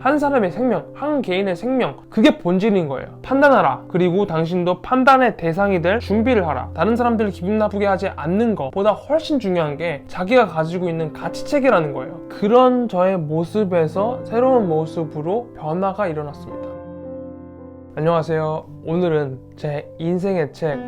한 사람의 생명, 한 개인의 생명, 그게 본질인 거예요. 판단하라. 그리고 당신도 판단의 대상이 될 준비를 하라. 다른 사람들을 기분 나쁘게 하지 않는 것보다 훨씬 중요한 게 자기가 가지고 있는 가치 체계라는 거예요. 그런 저의 모습에서 새로운 모습으로 변화가 일어났습니다. 안녕하세요. 오늘은 제 인생의 책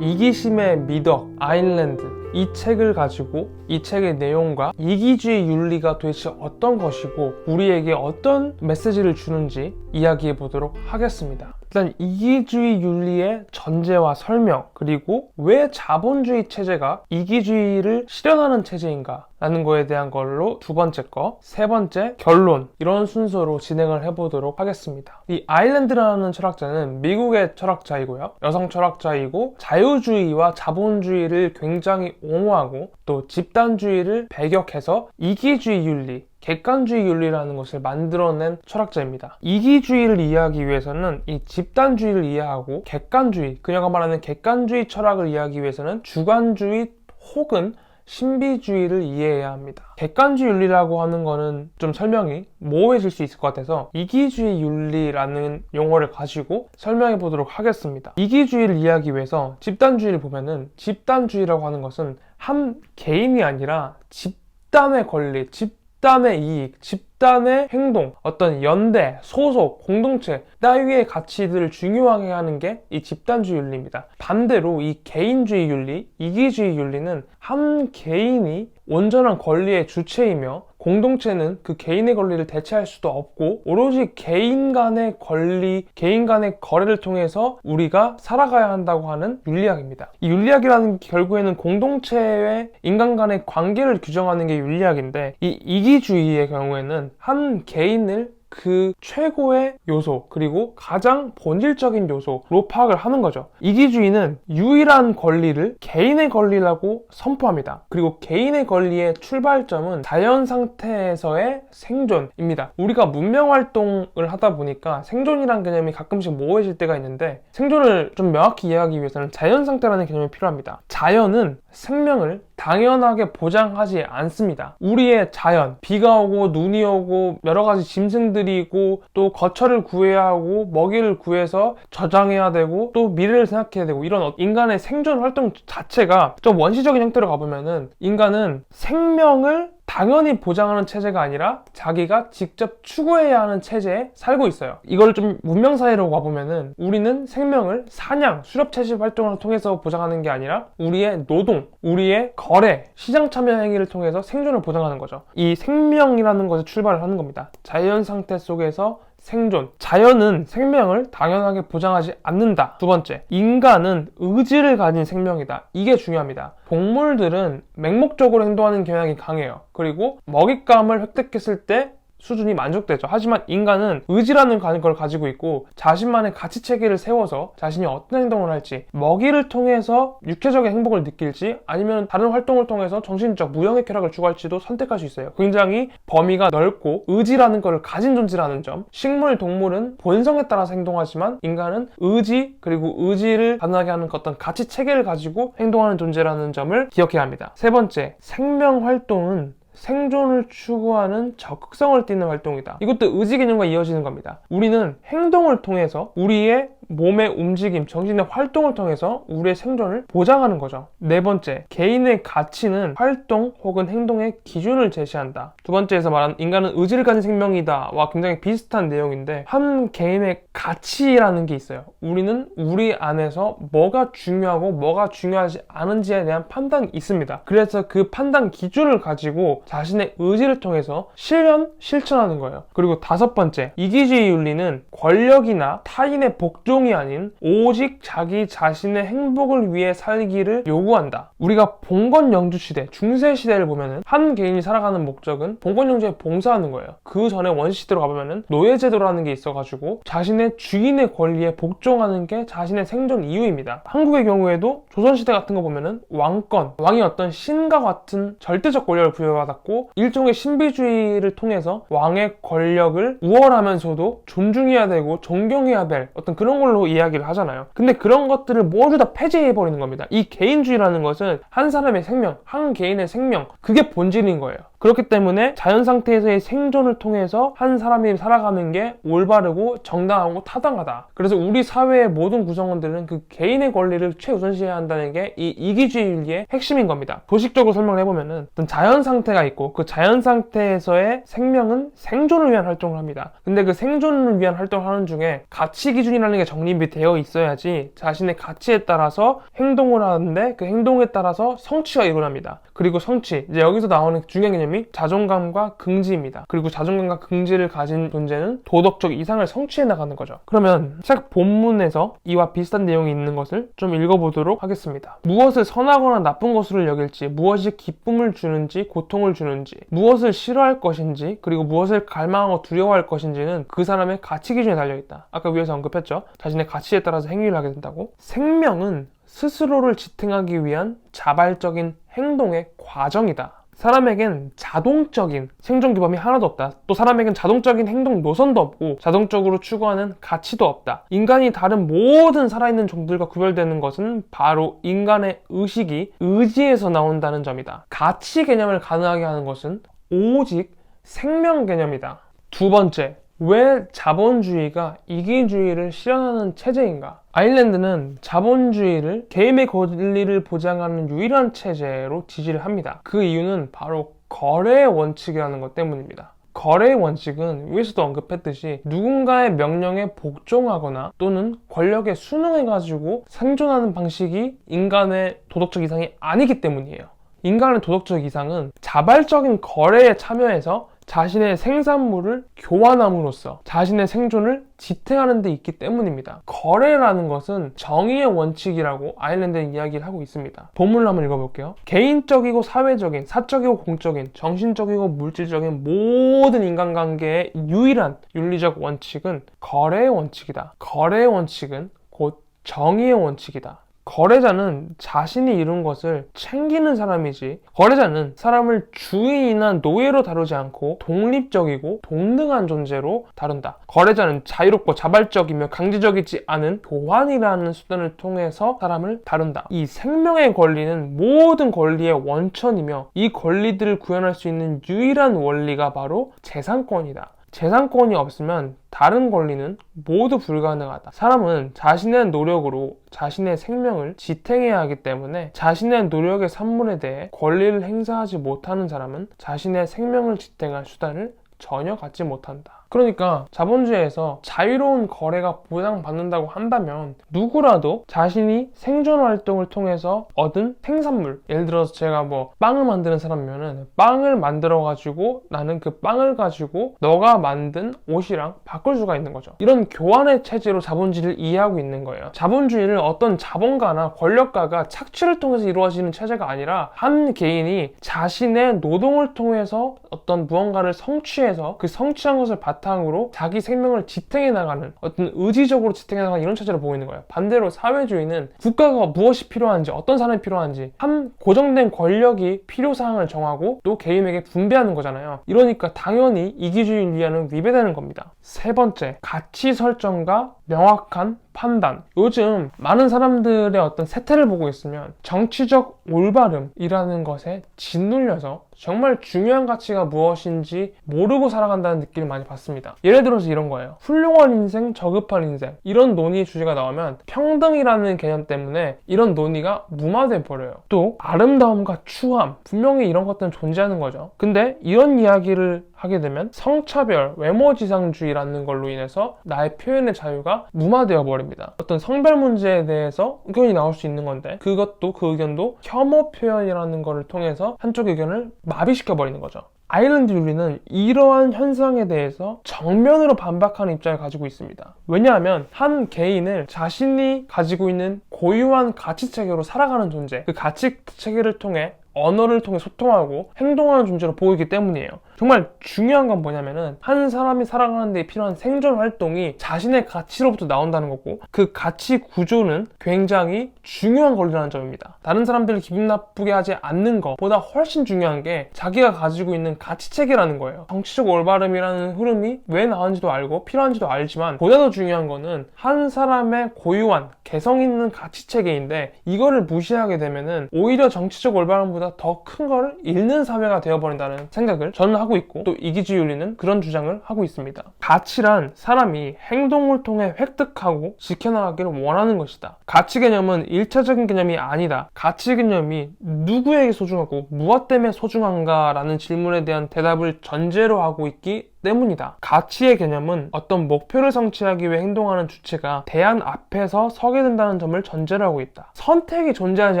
이기심의 미덕 아일랜드 이 책을 가지고 이 책의 내용과 이기주의 윤리가 도대체 어떤 것이고 우리에게 어떤 메시지를 주는지 이야기해 보도록 하겠습니다. 일단 이기주의 윤리의 전제와 설명 그리고 왜 자본주의 체제가 이기주의를 실현하는 체제인가 라는 거에 대한 걸로 두 번째 거, 세 번째 결론 이런 순서로 진행을 해보도록 하겠습니다. 이 아일랜드라는 철학자는 미국의 철학자이고요. 여성 철학자이고 자유주의와 자본주의를 굉장히 옹호하고 또 집단주의를 배격해서 이기주의 윤리 객관주의 윤리라는 것을 만들어낸 철학자입니다. 이기주의를 이해하기 위해서는 이 집단주의를 이해하고 객관주의, 그녀가 말하는 객관주의 철학을 이해하기 위해서는 주관주의 혹은 신비주의를 이해해야 합니다. 객관주의 윤리라고 하는 거는 좀 설명이 모호해질 수 있을 것 같아서 이기주의 윤리라는 용어를 가지고 설명해 보도록 하겠습니다. 이기주의를 이해하기 위해서 집단주의를 보면은 집단주의라고 하는 것은 한 개인이 아니라 집단의 권리, 집 단의 이익, 집단의 행동, 어떤 연대, 소속, 공동체 따위의 가치들을 중요하게 하는 게 이 집단주의 윤리입니다. 반대로 이 개인주의 윤리, 이기주의 윤리는 한 개인이 온전한 권리의 주체이며 공동체는 그 개인의 권리를 대체할 수도 없고 오로지 개인 간의 권리, 개인 간의 거래를 통해서 우리가 살아가야 한다고 하는 윤리학입니다. 이 윤리학이라는 게 결국에는 공동체의 인간 간의 관계를 규정하는 게 윤리학인데 이 이기주의의 경우에는 한 개인을 그 최고의 요소 그리고 가장 본질적인 요소로 파악을 하는 거죠. 이기주의는 유일한 권리를 개인의 권리라고 선포합니다. 그리고 개인의 권리의 출발점은 자연 상태에서의 생존입니다. 우리가 문명 활동을 하다 보니까 생존이란 개념이 가끔씩 모호해질 때가 있는데 생존을 좀 명확히 이해하기 위해서는 자연 상태라는 개념이 필요합니다. 자연은 생명을 당연하게 보장하지 않습니다. 우리의 자연, 비가 오고 눈이 오고 여러 가지 짐승들이 있고 또 거처를 구해야 하고 먹이를 구해서 저장해야 되고 또 미래를 생각해야 되고 이런 어- 인간의 생존 활동 자체가 좀 원시적인 형태로 가보면은 인간은 생명을 당연히 보장하는 체제가 아니라 자기가 직접 추구해야 하는 체제에 살고 있어요. 이걸 좀 문명 사회로 가보면은 우리는 생명을 사냥, 수렵 채집 활동을 통해서 보장하는 게 아니라 우리의 노동, 우리의 거래, 시장 참여 행위를 통해서 생존을 보장하는 거죠. 이 생명이라는 것에 출발을 하는 겁니다. 자연 상태 속에서 생존. 자연은 생명을 당연하게 보장하지 않는다. 두 번째, 인간은 의지를 가진 생명이다. 이게 중요합니다. 동물들은 맹목적으로 행동하는 경향이 강해요. 그리고 먹잇감을 획득했을 때 수준이 만족되죠. 하지만 인간은 의지라는 걸 가지고 있고 자신만의 가치 체계를 세워서 자신이 어떤 행동을 할지 먹이를 통해서 육체적인 행복을 느낄지 아니면 다른 활동을 통해서 정신적 무형의 쾌락을 추구할지도 선택할 수 있어요. 굉장히 범위가 넓고 의지라는 걸 가진 존재라는 점. 식물, 동물은 본성에 따라서 행동하지만 인간은 의지 그리고 의지를 가능하게 하는 어떤 가치 체계를 가지고 행동하는 존재라는 점을 기억해야 합니다. 세 번째, 생명 활동은 생존을 추구하는 적극성을 띠는 활동이다. 이것도 의지 개념과 이어지는 겁니다. 우리는 행동을 통해서 우리의 몸의 움직임, 정신의 활동을 통해서 우리의 생존을 보장하는 거죠. 네 번째, 개인의 가치는 활동 혹은 행동의 기준을 제시한다. 두 번째에서 말한 인간은 의지를 가진 생명이다. 와 굉장히 비슷한 내용인데 한 개인의 가치라는 게 있어요. 우리는 우리 안에서 뭐가 중요하고 뭐가 중요하지 않은지에 대한 판단이 있습니다. 그래서 그 판단 기준을 가지고 자신의 의지를 통해서 실현, 실천하는 거예요. 그리고 다섯 번째, 이기주의 윤리는 권력이나 타인의 복종 이 아닌 오직 자기 자신의 행복을 위해 살기를 요구한다. 우리가 봉건 영주 시대, 중세 시대를 보면은 한 개인이 살아가는 목적은 봉건 영주에 봉사하는 거예요. 그 전에 원시 시대로 가보면은 노예 제도라는 게 있어가지고 자신의 주인의 권리에 복종하는 게 자신의 생존 이유입니다. 한국의 경우에도 조선 시대 같은 거 보면은 왕권, 왕이 어떤 신과 같은 절대적 권력을 부여받았고 일종의 신비주의를 통해서 왕의 권력을 우월하면서도 존중해야 되고 존경해야 될 어떤 그런 걸 피조물로 이야기를 하잖아요. 근데 그런 것들을 모두 다 폐지해버리는 겁니다. 이 개인주의라는 것은 한 사람의 생명, 한 개인의 생명, 그게 본질인 거예요. 그렇기 때문에 자연 상태에서의 생존을 통해서 한 사람이 살아가는 게 올바르고 정당하고 타당하다. 그래서 우리 사회의 모든 구성원들은 그 개인의 권리를 최우선시해야 한다는 게 이 이기주의의 핵심인 겁니다. 도식적으로 설명을 해보면은 어떤 자연 상태가 있고 그 자연 상태에서의 생명은 생존을 위한 활동을 합니다. 근데 그 생존을 위한 활동을 하는 중에 가치 기준이라는 게 정 립이 되어 있어야지 자신의 가치에 따라서 행동을 하는데 그 행동에 따라서 성취가 일어납니다. 그리고 성취 이제 여기서 나오는 중요한 개념이 자존감과 긍지입니다. 그리고 자존감과 긍지를 가진 존재는 도덕적 이상을 성취해 나가는 거죠. 그러면 책 본문에서 이와 비슷한 내용이 있는 것을 좀 읽어보도록 하겠습니다. 무엇을 선하거나 나쁜 것으로 여길지, 무엇이 기쁨을 주는지, 고통을 주는지, 무엇을 싫어할 것인지, 그리고 무엇을 갈망하고 두려워할 것인지는 그 사람의 가치 기준에 달려있다. 아까 위에서 언급했죠. 자신의 가치에 따라서 행위를 하게 된다고. 생명은 스스로를 지탱하기 위한 자발적인 행동의 과정이다. 사람에겐 자동적인 생존 규범이 하나도 없다. 또 사람에겐 자동적인 행동 노선도 없고 자동적으로 추구하는 가치도 없다. 인간이 다른 모든 살아있는 종들과 구별되는 것은 바로 인간의 의식이 의지에서 나온다는 점이다. 가치 개념을 가능하게 하는 것은 오직 생명 개념이다. 두 번째, 왜 자본주의가 이기주의를 실현하는 체제인가? 아일랜드는 자본주의를 개인의 권리를 보장하는 유일한 체제로 지지를 합니다. 그 이유는 바로 거래의 원칙이라는 것 때문입니다. 거래의 원칙은 위에서도 언급했듯이 누군가의 명령에 복종하거나 또는 권력에 순응해가지고 생존하는 방식이 인간의 도덕적 이상이 아니기 때문이에요. 인간의 도덕적 이상은 자발적인 거래에 참여해서 자신의 생산물을 교환함으로써 자신의 생존을 지탱하는 데 있기 때문입니다. 거래라는 것은 정의의 원칙이라고 아일랜드는 이야기를 하고 있습니다. 본문을 한번 읽어볼게요. 개인적이고 사회적인, 사적이고 공적인, 정신적이고 물질적인 모든 인간관계의 유일한 윤리적 원칙은 거래의 원칙이다. 거래의 원칙은 곧 정의의 원칙이다. 거래자는 자신이 이룬 것을 챙기는 사람이지 거래자는 사람을 주인이나 노예로 다루지 않고 독립적이고 동등한 존재로 다룬다. 거래자는 자유롭고 자발적이며 강제적이지 않은 교환이라는 수단을 통해서 사람을 다룬다. 이 생명의 권리는 모든 권리의 원천이며 이 권리들을 구현할 수 있는 유일한 원리가 바로 재산권이다. 재산권이 없으면 다른 권리는 모두 불가능하다. 사람은 자신의 노력으로 자신의 생명을 지탱해야 하기 때문에 자신의 노력의 산물에 대해 권리를 행사하지 못하는 사람은 자신의 생명을 지탱할 수단을 전혀 갖지 못한다. 그러니까 자본주의에서 자유로운 거래가 보장받는다고 한다면 누구라도 자신이 생존 활동을 통해서 얻은 생산물 예를 들어서 제가 뭐 빵을 만드는 사람이면은 빵을 만들어 가지고 나는 그 빵을 가지고 너가 만든 옷이랑 바꿀 수가 있는 거죠. 이런 교환의 체제로 자본주의를 이해하고 있는 거예요. 자본주의를 어떤 자본가나 권력가가 착취를 통해서 이루어지는 체제가 아니라 한 개인이 자신의 노동을 통해서 어떤 무언가를 성취해서 그 성취한 것을 바탕 바탕으로 자기 생명을 지탱해 나가는 어떤 의지적으로 지탱해 나가는 이런 체제로 보이는 거예요. 반대로 사회주의는 국가가 무엇이 필요한지 어떤 사람이 필요한지 한 고정된 권력이 필요사항을 정하고 또 개인에게 분배하는 거잖아요. 이러니까 당연히 이기주의 위하는 위배되는 겁니다. 세 번째, 가치 설정과 명확한 판단. 요즘 많은 사람들의 어떤 세태를 보고 있으면 정치적 올바름이라는 것에 짓눌려서 정말 중요한 가치가 무엇인지 모르고 살아간다는 느낌을 많이 받습니다. 예를 들어서 이런 거예요. 훌륭한 인생, 저급한 인생. 이런 논의 주제가 나오면 평등이라는 개념 때문에 이런 논의가 무마돼 버려요. 또 아름다움과 추함. 분명히 이런 것들은 존재하는 거죠. 근데 이런 이야기를 하게 되면 성차별, 외모지상주의라는 걸로 인해서 나의 표현의 자유가 무마되어 버립니다. 어떤 성별 문제에 대해서 의견이 나올 수 있는 건데 그것도 그 의견도 혐오 표현이라는 것을 통해서 한쪽 의견을 마비시켜 버리는 거죠. 아일랜드 윤리는 이러한 현상에 대해서 정면으로 반박하는 입장을 가지고 있습니다. 왜냐하면 한 개인을 자신이 가지고 있는 고유한 가치 체계로 살아가는 존재, 그 가치 체계를 통해 언어를 통해 소통하고 행동하는 존재로 보이기 때문이에요. 정말 중요한 건 뭐냐면은 한 사람이 살아가는 데 필요한 생존 활동이 자신의 가치로부터 나온다는 거고 그 가치 구조는 굉장히 중요한 권리라는 점입니다. 다른 사람들을 기분 나쁘게 하지 않는 것보다 훨씬 중요한 게 자기가 가지고 있는 가치 체계라는 거예요. 정치적 올바름이라는 흐름이 왜 나왔는지도 알고 필요한지도 알지만 보다 더 중요한 거는 한 사람의 고유한 개성 있는 가치 체계인데 이거를 무시하게 되면은 오히려 정치적 올바름보다 더 큰 거를 잃는 사회가 되어버린다는 생각을 저는 하고 있고 또 이기주윤리는 그런 주장을 하고 있습니다. 가치란 사람이 행동을 통해 획득하고 지켜나가기를 원하는 것이다. 가치 개념은 일차적인 개념이 아니다. 가치 개념이 누구에게 소중하고 무엇 때문에 소중한가라는 질문에 대한 대답을 전제로 하고 있기 때문이다. 가치의 개념은 어떤 목표를 성취하기 위해 행동하는 주체가 대안 앞에서 서게 된다는 점을 전제로 하고 있다. 선택이 존재하지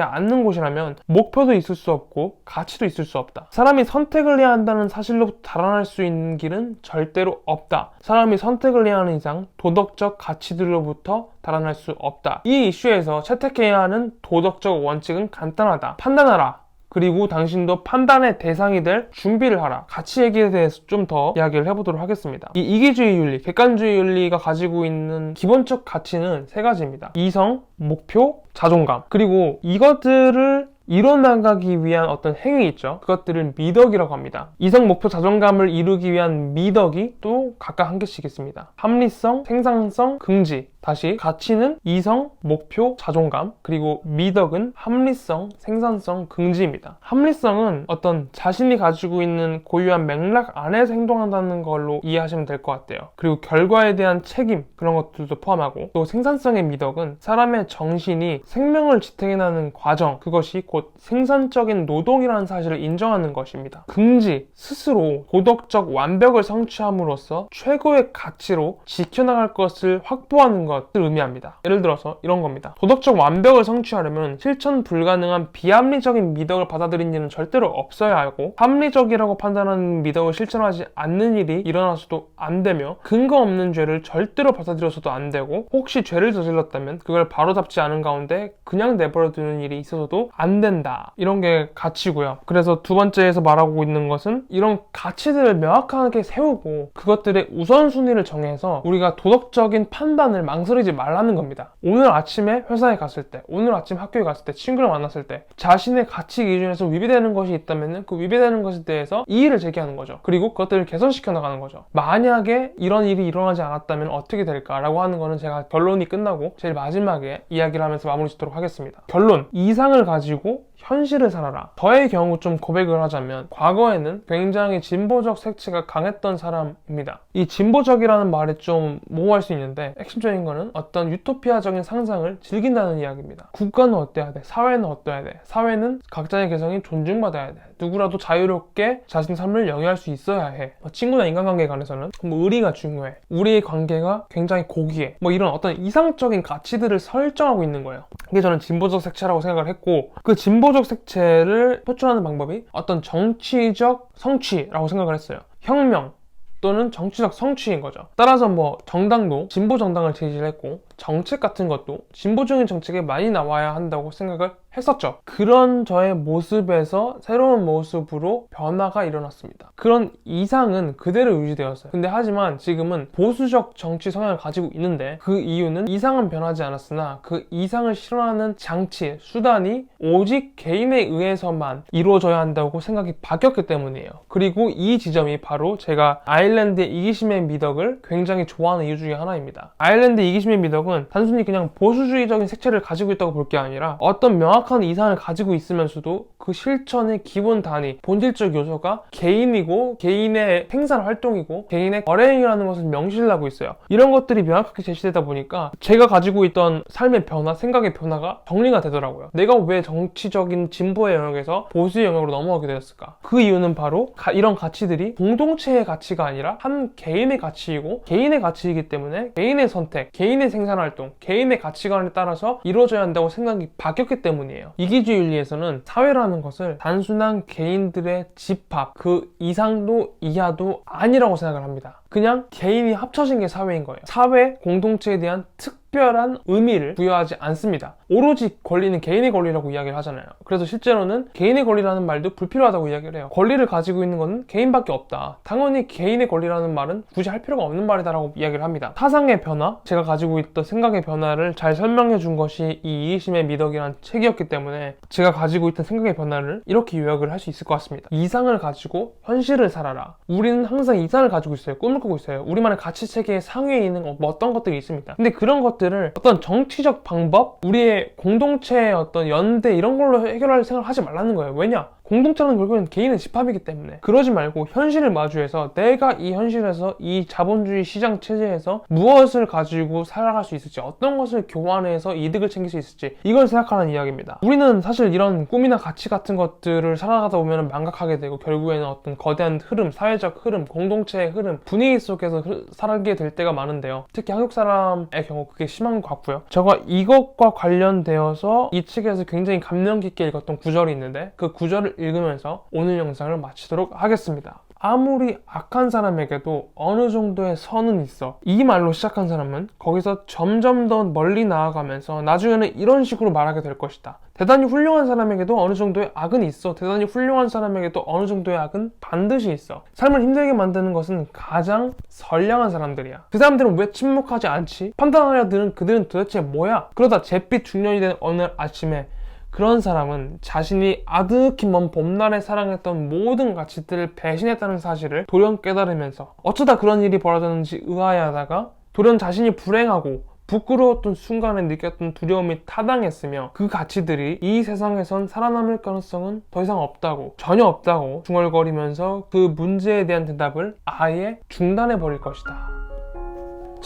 않는 곳이라면 목표도 있을 수 없고 가치도 있을 수 없다. 사람이 선택을 해야 한다는 사실로부터 달아날 수 있는 길은 절대로 없다. 사람이 선택을 해야 하는 이상 도덕적 가치들로부터 달아날 수 없다. 이 이슈에서 채택해야 하는 도덕적 원칙은 간단하다. 판단하라. 그리고 당신도 판단의 대상이 될 준비를 하라. 가치 얘기에 대해서 좀 더 이야기를 해보도록 하겠습니다. 이 이기주의 윤리, 객관주의 윤리가 가지고 있는 기본적 가치는 세 가지입니다. 이성, 목표, 자존감. 그리고 이것들을 이뤄나가기 위한 어떤 행위 있죠. 그것들을 미덕이라고 합니다. 이성, 목표, 자존감을 이루기 위한 미덕이 또 각각 한 개씩 있습니다. 합리성, 생산성, 긍지. 다시 가치는 이성, 목표, 자존감 그리고 미덕은 합리성, 생산성, 긍지입니다. 합리성은 어떤 자신이 가지고 있는 고유한 맥락 안에서 행동한다는 걸로 이해하시면 될 것 같아요. 그리고 결과에 대한 책임 그런 것들도 포함하고 또 생산성의 미덕은 사람의 정신이 생명을 지탱해나는 과정 그것이 곧 생산적인 노동이라는 사실을 인정하는 것입니다. 긍지 스스로 도덕적 완벽을 성취함으로써 최고의 가치로 지켜나갈 것을 확보하는 것 것을 의미합니다. 예를 들어서 이런 겁니다. 도덕적 완벽을 성취하려면 실천 불가능한 비합리적인 미덕을 받아들인 일은 절대로 없어야 하고 합리적이라고 판단하는 미덕을 실천하지 않는 일이 일어나서도 안 되며 근거 없는 죄를 절대로 받아들여서도 안 되고 혹시 죄를 저질렀다면 그걸 바로잡지 않은 가운데 그냥 내버려두는 일이 있어서도 안 된다. 이런 게 가치고요. 그래서 두 번째에서 말하고 있는 것은 이런 가치들을 명확하게 세우고 그것들의 우선순위를 정해서 우리가 도덕적인 판단을 망 망설이지 말라는 겁니다. 오늘 아침에 회사에 갔을 때, 오늘 아침 학교에 갔을 때, 친구를 만났을 때 자신의 가치 기준에서 위배되는 것이 있다면 그 위배되는 것에 대해서 이의를 제기하는 거죠. 그리고 그것들을 개선시켜 나가는 거죠. 만약에 이런 일이 일어나지 않았다면 어떻게 될까라고 하는 거는 제가 결론이 끝나고 제일 마지막에 이야기를 하면서 마무리 짓도록 하겠습니다. 결론, 이상을 가지고 Oui. 현실을 살아라. 저의 경우 좀 고백을 하자면 과거에는 굉장히 진보적 색채가 강했던 사람입니다. 이 진보적이라는 말이 좀 모호할 수 있는데 핵심적인 거는 어떤 유토피아적인 상상을 즐긴다는 이야기입니다. 국가는 어때야 돼? 사회는 어때야 돼? 사회는 각자의 개성이 존중받아야 돼. 누구라도 자유롭게 자신의 삶을 영위할 수 있어야 해. 뭐 친구나 인간관계에 관해서는 뭐 의리가 중요해. 우리의 관계가 굉장히 고귀해. 뭐 이런 어떤 이상적인 가치들을 설정하고 있는 거예요. 이게 저는 진보적 색채라고 생각을 했고 그 진보 적 색채를 표출하는 방법이 어떤 정치적 성취라고 생각을 했어요. 혁명, 또는 정치적 성취인 거죠. 따라서 뭐 정당도 진보 정당을 제시했고 정책 같은 것도 진보적인 정책에 많이 나와야 한다고 생각을 했었죠. 그런 저의 모습에서 새로운 모습으로 변화가 일어났습니다. 그런 이상은 그대로 유지되었어요. 근데 하지만 지금은 보수적 정치 성향을 가지고 있는데 그 이유는 이상은 변하지 않았으나 그 이상을 실현하는 장치, 수단이 오직 개인에 의해서만 이루어져야 한다고 생각이 바뀌었기 때문이에요. 그리고 이 지점이 바로 제가 아일랜드의 이기심의 미덕을 굉장히 좋아하는 이유 중에 하나입니다. 아일랜드 이기심의 미덕은 단순히 그냥 보수주의적인 색채를 가지고 있다고 볼 게 아니라 어떤 명확한 명확한 이상을 가지고 있으면서도 그 실천의 기본 단위, 본질적 요소가 개인이고 개인의 생산 활동이고 개인의 거래행위라는 것을 명시하고 있어요. 이런 것들이 명확하게 제시되다 보니까 제가 가지고 있던 삶의 변화, 생각의 변화가 정리가 되더라고요. 내가 왜 정치적인 진보의 영역에서 보수의 영역으로 넘어가게 되었을까? 그 이유는 바로 가, 이런 가치들이 공동체의 가치가 아니라 한 개인의 가치이고 개인의 가치이기 때문에 개인의 선택, 개인의 생산 활동, 개인의 가치관에 따라서 이루어져야 한다고 생각이 바뀌었기 때문이에요. 아니에요. 이기주의 윤리에서는 사회라는 것을 단순한 개인들의 집합, 그 이상도 이하도 아니라고 생각을 합니다. 그냥 개인이 합쳐진 게 사회인 거예요. 사회 공동체에 대한 특별한 의미를 부여하지 않습니다. 오로지 권리는 개인의 권리라고 이야기를 하잖아요. 그래서 실제로는 개인의 권리라는 말도 불필요하다고 이야기를 해요. 권리를 가지고 있는 것은 개인밖에 없다. 당연히 개인의 권리라는 말은 굳이 할 필요가 없는 말이다라고 이야기를 합니다. 사상의 변화, 제가 가지고 있던 생각의 변화를 잘 설명해 준 것이 이 이의심의 미덕이라는 책이었기 때문에 제가 가지고 있던 생각의 변화를 이렇게 요약을 할 수 있을 것 같습니다. 이상을 가지고 현실을 살아라. 우리는 항상 이상을 가지고 있어요. 꿈을 꾸고 있어요. 우리만의 가치 체계의 상위에 있는 뭐 어떤 것들이 있습니다. 근데 그런 것들을 어떤 정치적 방법, 우리의 공동체의 어떤 연대 이런 걸로 해결할 생각을 하지 말라는 거예요. 왜냐? 공동체는 결국엔 개인의 집합이기 때문에 그러지 말고 현실을 마주해서 내가 이 현실에서 이 자본주의 시장 체제에서 무엇을 가지고 살아갈 수 있을지 어떤 것을 교환해서 이득을 챙길 수 있을지 이걸 생각하는 이야기입니다. 우리는 사실 이런 꿈이나 가치 같은 것들을 살아가다 보면 망각하게 되고 결국에는 어떤 거대한 흐름 사회적 흐름 공동체의 흐름 분위기 속에서 흐- 살게 될 때가 많은데요. 특히 한국 사람의 경우 그게 심한 것 같고요. 제가 이것과 관련되어서 이 책에서 굉장히 감명 깊게 읽었던 구절이 있는데 그 구절을 읽으면서 오늘 영상을 마치도록 하겠습니다. 아무리 악한 사람에게도 어느 정도의 선은 있어. 이 말로 시작한 사람은 거기서 점점 더 멀리 나아가면서 나중에는 이런 식으로 말하게 될 것이다. 대단히 훌륭한 사람에게도 어느 정도의 악은 있어. 대단히 훌륭한 사람에게도 어느 정도의 악은 반드시 있어. 삶을 힘들게 만드는 것은 가장 선량한 사람들이야. 그 사람들은 왜 침묵하지 않지? 판단하려 드는 그들은 도대체 뭐야? 그러다 잿빛 중년이 된 어느 날 아침에 그런 사람은 자신이 아득히 먼 봄날에 사랑했던 모든 가치들을 배신했다는 사실을 돌연 깨달으면서 어쩌다 그런 일이 벌어졌는지 의아해하다가 돌연 자신이 불행하고 부끄러웠던 순간에 느꼈던 두려움이 타당했으며 그 가치들이 이 세상에선 살아남을 가능성은 더 이상 없다고 전혀 없다고 중얼거리면서 그 문제에 대한 대답을 아예 중단해 버릴 것이다.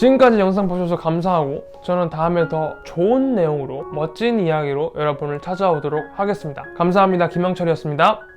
지금까지 영상 보셔서 감사하고 저는 다음에 더 좋은 내용으로 멋진 이야기로 여러분을 찾아오도록 하겠습니다. 감사합니다. 김영철이었습니다.